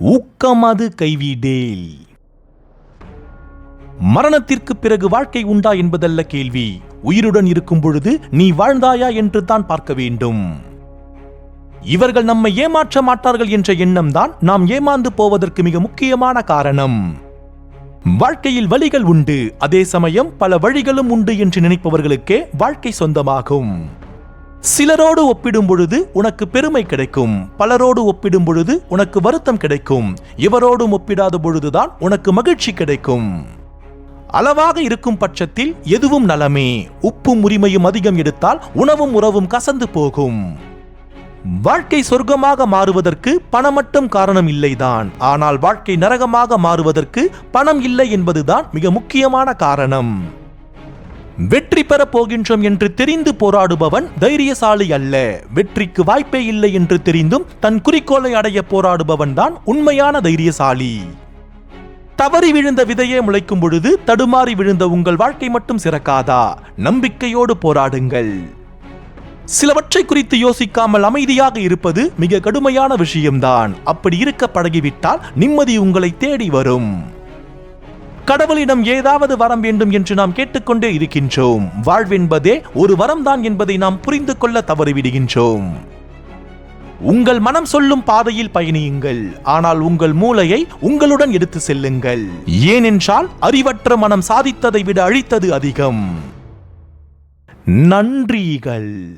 ஊக்கமது கைவிடேல். மரணத்திற்கு பிறகு வாழ்க்கை உண்டா என்பதல்ல கேள்வி. உயிருடன் இருக்கும் பொழுது நீ வாழ்ந்தாயா என்று தான் பார்க்க வேண்டும். இவர்கள் நம்மை ஏமாற்ற மாட்டார்கள் என்ற எண்ணம்தான் நாம் ஏமாந்து போவதற்கு மிக முக்கியமான காரணம். வாழ்க்கையில் வழிகள் உண்டு அதே சமயம் பல வழிகளும் உண்டு என்று நினைப்பவர்களுக்கே வாழ்க்கை சொந்தமாகும். சிலரோடு ஒப்பிடும் பொழுது உனக்கு பெருமை கிடைக்கும். பலரோடு ஒப்பிடும் பொழுது உனக்கு வருத்தம் கிடைக்கும். இவரோடும் ஒப்பிடாத பொழுதுதான் உனக்கு மகிழ்ச்சி கிடைக்கும். அளவாக இருக்கும் பட்சத்தில் எதுவும் நலமே. உப்பும் உரிமையும் அதிகம் எடுத்தால் உணவும் உறவும் கசந்து போகும். வாழ்க்கை சொர்க்கமாக மாறுவதற்கு பணம் மட்டும் காரணம் இல்லைதான். ஆனால் வாழ்க்கை நரகமாக மாறுவதற்கு பணம் இல்லை என்பதுதான் மிக முக்கியமான காரணம். வெற்றி பெறப் போகின்றோம் என்று தெரிந்து போராடுபவன் தைரியசாலி அல்ல. வெற்றிக்கு வாய்ப்பே இல்லை என்று தெரிந்தும் தன் குறிக்கோளை அடைய போராடுபவன் தான் உண்மையான தைரியசாலி. தவறி விழுந்த விதையே முளைக்கும் பொழுது தடுமாறி விழுந்த உங்கள் வாழ்க்கை மட்டும் சிறக்காதா? நம்பிக்கையோடு போராடுங்கள். சிலவற்றை குறித்து யோசிக்காமல் அமைதியாக இருப்பது மிக கடுமையான விஷயம்தான். அப்படி இருக்க பழகிவிட்டால் நிம்மதி உங்களை தேடி வரும். கடவுளிடம் ஏதாவது வரம் வேண்டும் என்று நாம் கேட்டுக்கொண்டே இருக்கின்றோம். வாழ்வென்பதே ஒரு வரம்தான் என்பதை நாம் புரிந்து கொள்ள தவறிவிடுகின்றோம். உங்கள் மனம் சொல்லும் பாதையில் பயணியுங்கள். ஆனால் உங்கள் மூளையை உங்களுடன் எடுத்து செல்லுங்கள். ஏனென்றால் அறிவற்ற மனம் சாதித்ததை விட அழித்தது அதிகம். நன்றிகள்.